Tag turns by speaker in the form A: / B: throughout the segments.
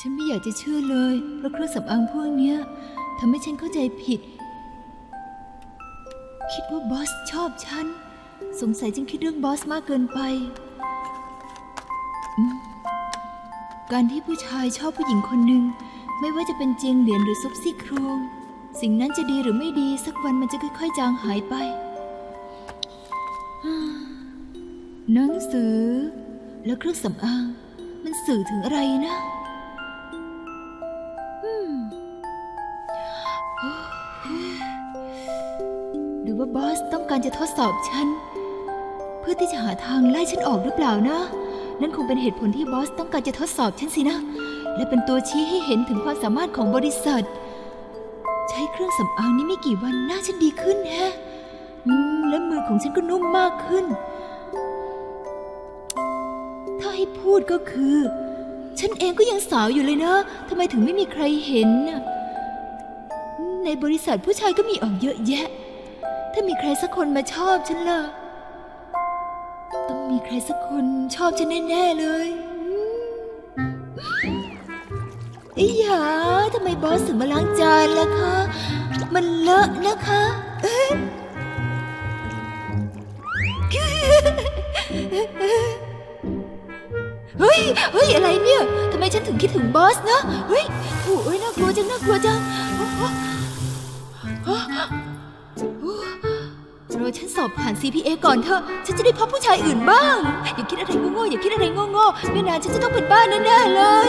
A: ฉันไม่อยากจะเชื่อเลย เพราะเครื่องสำอางพวกนี้ทำให้ฉันเข้าใจผิด คิดว่าบอสชอบฉัน สงสัยฉันคิดเรื่องบอสมากเกินไป การที่ผู้ชายชอบผู้หญิงคนหนึ่งไม่ว่าจะเป็นเจียงเหรียญหรือซุปซี่โครงสิ่งนั้นจะดีหรือไม่ดีสักวันมันจะค่อยๆ จางหายไป หนังสือ แล้วเครื่องสำอาง มันสื่อถึงอะไรนะอืมหรือว่าบอสต้องการจะทดสอบฉัน เพื่อที่จะหาทางไล่ฉันออกหรือเปล่านะ นั่นคงเป็นเหตุผลที่บอสต้องการจะทดสอบฉันสินะ และเป็นตัวชี้ให้เห็นถึงความสามารถของบริษัท ใช้เครื่องสำอางนี้ไม่กี่วันหน้าฉันดีขึ้นแฮะและมือของฉันก็นุ่มมากขึ้น ถ้าให้พูดก็คือ ฉันเองก็ยังสาวอยู่เลยนะทำไมถึงไม่มีใครเห็นน่ะในบริษัทผู้ชายก็มีออกเยอะแยะ ถ้ามีใครสักคนมาชอบฉันล่ะ ต้องมีใครสักคนชอบฉันแน่ๆเลยไอ้ยาทำไมบอสถึงมาล้างจานล่ะคะ มันเลอะนะคะเอ๊ะ เฮ้ย อะไรเนี่ยทำไมฉันถึงคิดถึงบอสนะ เฮ้ยโอ้ยน่ากลัวจัง น่ากลัวจังรอฉันสอบผ่าน CPA ก่อนเถอะ ฉันจะได้พบผู้ชายอื่นบ้าง อย่าคิดอะไรโง่ๆอย่าคิดอะไรโง่ๆไม่นานฉันจะต้องเป็นบ้านแน่ๆเลย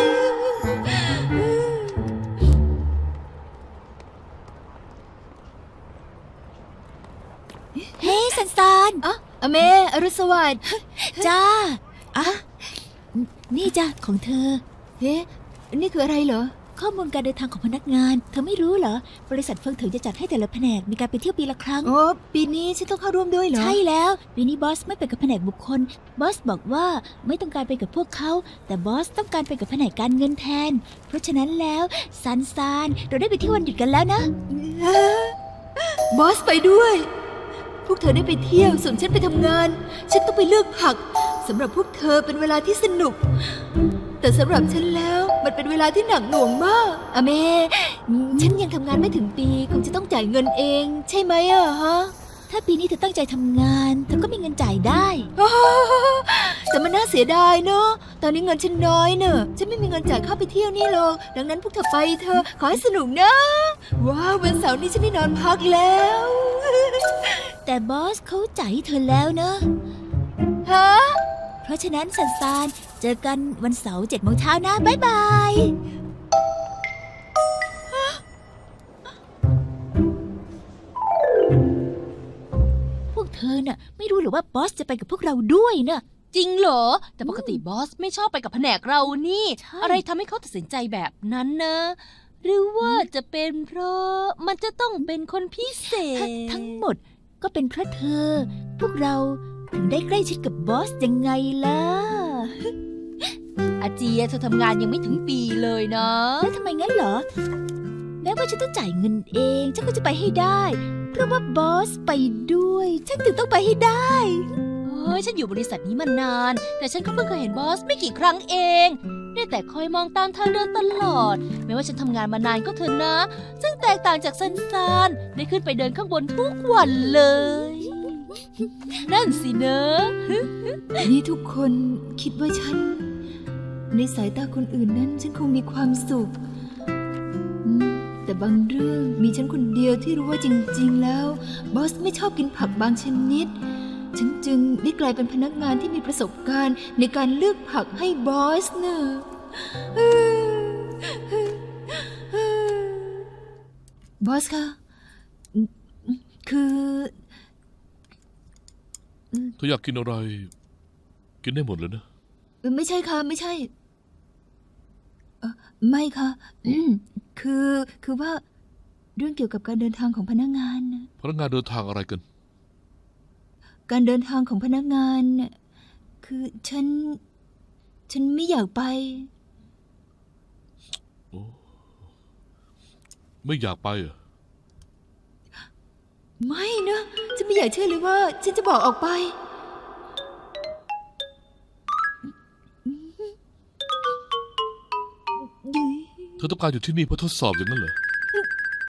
B: เฮ้สันสาน
A: อะอเมอรุณสวัสดิ์
B: จ้าอะ นี่จ้าของเธอ
A: เฮ้นี่คืออะไรเหรอ
B: ข้อมูลการเดินทางของพนักงาน เธอไม่รู้เหรอ บริษัทเฟิงถึงจะจัดให้แต่ละแผนกมีการไปเที่ยวปีละครั้ง
A: โอ้ ปีนี้ฉันต้องเข้าร่วมด้วยเหรอ
B: ใช่แล้ว ปีนี้บอสไม่ไปกับแผนกบุคคล บอสบอกว่าไม่ต้องการไปกับพวกเขา แต่บอสต้องการไปกับแผนกการเงินแทน เพราะฉะนั้นแล้วซันซานเราได้ไปเที่ยววันหยุดกันแล้วนะ
A: บอสไปด้วย พวกเธอได้ไปเที่ยว ส่วนฉันไปทำงาน ฉันต้องไปเลือกผักสำหรับพวกเธอเป็นเวลาที่สนุก แต่สำหรับฉันแล้วมันเป็นเวลาที่หนักหน่วงมากอเมฉันยังทำงานไม่ถึงปีคงจะต้องจ่ายเงินเอง ใช่ไหมอะฮะ
B: ถ้าปีนี้เธอตั้งใจทำงานเธอก็มีเงินจ่ายได้
A: แต่มันน่าเสียดายเนาะตอนนี้เงินฉันน้อยเนอะฉันไม่มีเงินจ่ายค่าไปเที่ยวนี่หรอกดังนั้นพวกเธอไปเธอะขอให้สนุกนะ ว้าววันเสาร์นี้ฉันได้นอนพักแล้ว
B: แต่บอสเขาจ่ายให้เธอแล้วเนอะ
A: ฮะ
B: เพ ราะฉะนั้นสันซานเจอกันวันเสาร์เจ็ดโมงเช้านะบ๊ายบาย พวกเธอน่ะ ไม่รู้หรือว่าบอสจะไปกับพวกเราด้วยน่ะ
C: จริงเหรอ แต่ปกติบอสไม่ชอบไปกับแผนกเรานี่
B: ใช่
C: อะไรทำให้เขาตัดสินใจแบบนั้นนะ หรือว่าจะเป็นเพราะมันจะต้องเป็นคนพิเศษ
B: ทั้งหมดก็เป็นเพราะเธอ พวกเรา ถึงได้ใกล้ชิดกับบอสยังไงล่ะ
C: อาเจียเธอทำงานยังไม่ถึงปีเลยนะ
B: แล้วทำไมงั้นเหรอ แม้ว่าฉันต้องจ่ายเงินเอง ฉันก็จะไปให้ได้ เพราะว่าบอสไปด้วย ฉันถึงต้องไปให้ได้
C: เฮ้ยฉันอยู่บริษัทนี้มานาน แต่ฉันก็เพิ่งเคยเห็นบอสไม่กี่ครั้งเอง ได้แต่คอยมองตามเธอเดินตลอด ไม่ว่าฉันทำงานมานานก็เถอะนะ ซึ่งแตกต่างจากซันซานได้ขึ้นไปเดินข้างบนทุกวันเลย นั่นสิเนอะ
A: นี่ทุกคนคิดว่าฉัน ในสายตาคนอื่นนั้น ฉันคงมีความสุข แต่บางเรื่องมีฉันคนเดียวที่รู้ว่าจริง ๆ แล้ว บอสไม่ชอบกินผักบางชนิด ฉันจึงได้กลายเป็นพนักงานที่มีประสบการณ์ ในการเลือกผักให้บอสเนอะบอสคะคือ
D: เธออยากกินอะไร กินได้หมดเลยนะ
A: เออไม่ใช่ค่ะ ไม่ใช่เอ่อไม่ค่ะอืมคือคือว่าเรื่องเกี่ยวกับการเดินทางของพนักงานน่ะ
D: พนักงานเดินทางอะไรกัน
A: การเดินทางของพนักงานน่ะคือฉัน ฉันไม่อยากไป
D: ไม่อยากไปเหรอ
A: ไม่นะฉันไม่อยากเชื่อเลยว่า ฉันจะบอกออกไป
D: เธอต้องการอยู่ที่นี่เพื่อทดสอบอย่างนั้นเหรอ